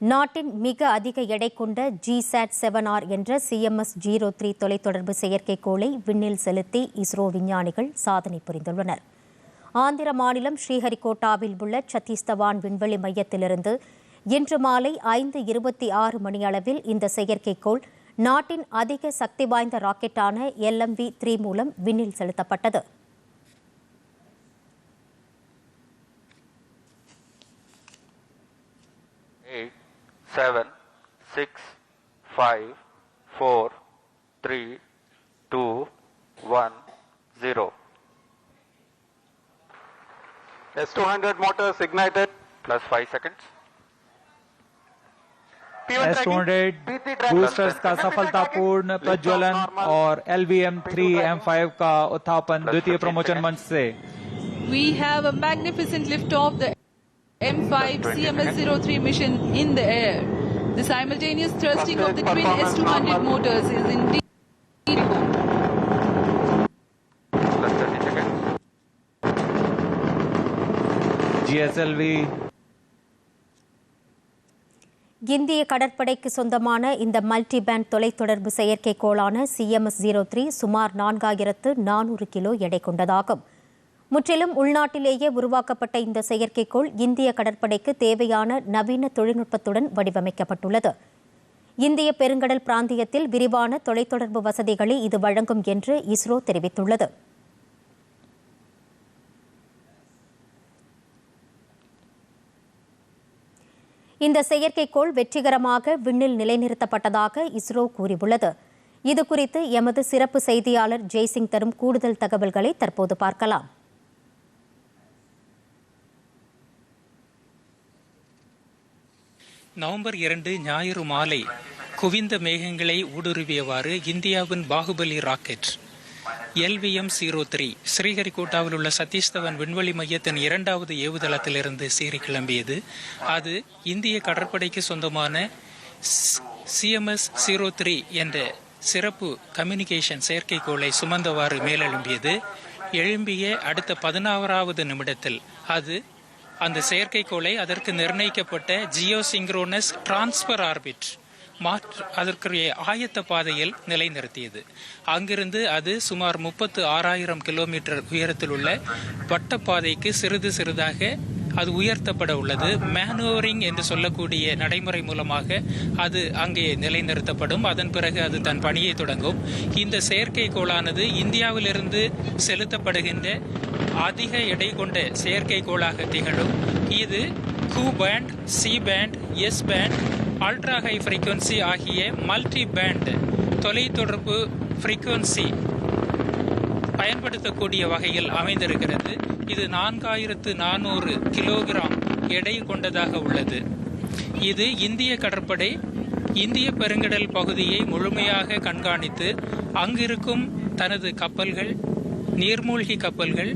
நாட்டின் மிக அதிக எடை கொண்ட ஜிசாட் செவன் ஆர் என்ற சிஎம்எஸ் ஜீரோ த்ரீ தொலைத்தொடர்பு செயற்கைக்கோளை விண்ணில் செலுத்தி இஸ்ரோ விஞ்ஞானிகள் சாதனை புரிந்துள்ளனர். ஆந்திர மாநிலம் ஸ்ரீஹரிகோட்டாவில் உள்ள சத்தீஸ்தவான் விண்வெளி மையத்திலிருந்து இன்று மாலை ஐந்து இருபத்தி ஆறு மணியளவில் இந்த செயற்கைக்கோள் நாட்டின் அதிக சக்தி வாய்ந்த ராக்கெட்டான எல்எம்வி த்ரீ மூலம் விண்ணில் செலுத்தப்பட்டது. seven, six, five, four, three, two, one, zero. S200 motors ignited. Plus five seconds. P1 S two tracking. Hundred P3 tracking. Boosters का सफलतापूर्ण प्रज्वलन और L V M three M five का उत्थापन द्वितीय प्रमोचन मंच से We have a magnificent liftoff, the M5 CMS-03 mission in the air. The simultaneous thrusting of the twin S-200 motors is indeed... GSLV இந்திய கடற்படைக்கு சொந்தமான இந்த மல்டி பேண்ட் தொலைத்தொடர்பு செயற்கைக்கோளான CMS zero three சுமார் நான்காயிரத்து நானூறு கிலோ எடை கொண்டதாகும். முற்றிலும் உள்நாட்டிலேயே உருவாக்கப்பட்ட இந்த செயற்கைக்கோள் இந்திய கடற்படைக்கு தேவையான நவீன தொழில்நுட்பத்துடன் வடிவமைக்கப்பட்டுள்ளது. இந்திய பெருங்கடல் பிராந்தியத்தில் விரிவான தொலைத்தொடர்பு வசதிகளை இது வழங்கும் என்று இஸ்ரோ தெரிவித்துள்ளது. இந்த செயற்கைக்கோள் வெற்றிகரமாக விண்ணில் நிலைநிறுத்தப்பட்டதாக இஸ்ரோ கூறியுள்ளது. இது குறித்து எமது சிறப்பு செய்தியாளர் ஜெய்சிங் தரும் கூடுதல் தகவல்களை தற்போது பார்க்கலாம். நவம்பர் இரண்டு ஞாயிறு மாலை குவிந்த மேகங்களை ஊடுருவியவாறு இந்தியாவின் Baahubali rocket. LVM zero three ஸ்ரீஹரிகோட்டாவில் உள்ள சத்தீஷ்தவன் விண்வெளி மையத்தின் இரண்டாவது ஏவுதளத்திலிருந்து சீறி கிளம்பியது. அது இந்திய கடற்படைக்கு சொந்தமான சிஎம்எஸ் ஜீரோ த்ரீ என்ற சிறப்பு கம்யூனிகேஷன் செயற்கைக்கோளை சுமந்தவாறு மேலெழும்பியது. எழும்பிய அடுத்த பதினாறாவது நிமிடத்தில் அது அந்த செயற்கைக்கோளை அதற்கு நிர்ணயிக்கப்பட்ட ஜியோ சிங்க்ரோனஸ் டிரான்ஸ்பர் ஆர்பிட் மாற்று அதற்குரிய ஆயத்த பாதையில் நிலைநிறுத்தியது. அங்கிருந்து அது சுமார் முப்பத்து ஆறாயிரம் கிலோமீட்டர் உயரத்தில் உள்ள வட்டப்பாதைக்கு சிறிது சிறிதாக அது உயர்த்தப்பட உள்ளது. மேனுவரிங் என்று சொல்லக்கூடிய நடைமுறை மூலமாக அது அங்கே நிலைநிறுத்தப்படும். அதன் பிறகு அது தன் பணியை தொடங்கும். இந்த செயற்கைக்கோளானது இந்தியாவிலிருந்து செலுத்தப்படுகின்ற அதிக எடை கொண்ட செயற்கைக்கோளாக திகழும். இது Ku band C band S band ultra high frequency ஆகிய மல்டி பேண்ட் தொலைத்தொடர்பு ஃப்ரீக்குவன்சி பயன்படுத்தக்கூடிய வகையில் அமைந்திருக்கிறது. இது நான்காயிரத்து நானூறு கிலோகிராம் எடை கொண்டதாக உள்ளது. இது இந்திய கடற்படை இந்திய பெருங்கடல் பகுதியை முழுமையாக கண்காணித்து அங்கிருக்கும் தனது கப்பல்கள் நீர்மூழ்கி கப்பல்கள்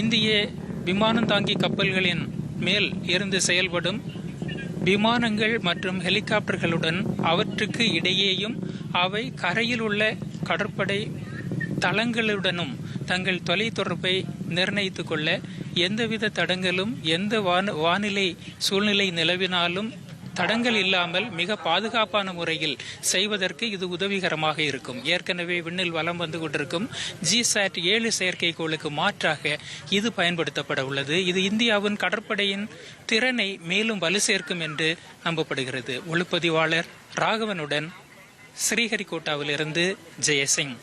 இந்திய விமானந்தாங்கி கப்பல்களின் மேல் இருந்து செயல்படும் விமானங்கள் மற்றும் ஹெலிகாப்டர்களுடன் அவற்றுக்கு இடையேயும் அவை கரையில் உள்ள கடற்படை தளங்களுடனும் தங்கள் தொலைத்தொடர்பை நிர்ணயித்துக் கொள்ள எந்தவித தடங்களும் எந்த வான வானிலை சூழ்நிலை நிலவினாலும் தடங்கள் இல்லாமல் மிக பாதுகாப்பான முறையில் செய்வதற்கு இது உதவிகரமாக இருக்கும். ஏற்கனவே விண்ணில் வலம் வந்து கொண்டிருக்கும் ஜிசாட் ஏழு செயற்கைக்கோளுக்கு மாற்றாக இது பயன்படுத்தப்பட உள்ளது. இது இந்தியாவின் கடற்படையின் திறனை மேலும் வலு சேர்க்கும் என்று நம்பப்படுகிறது. ஒளிப்பதிவாளர் ராகவனுடன் ஸ்ரீஹரிகோட்டாவிலிருந்து ஜெயசிங்.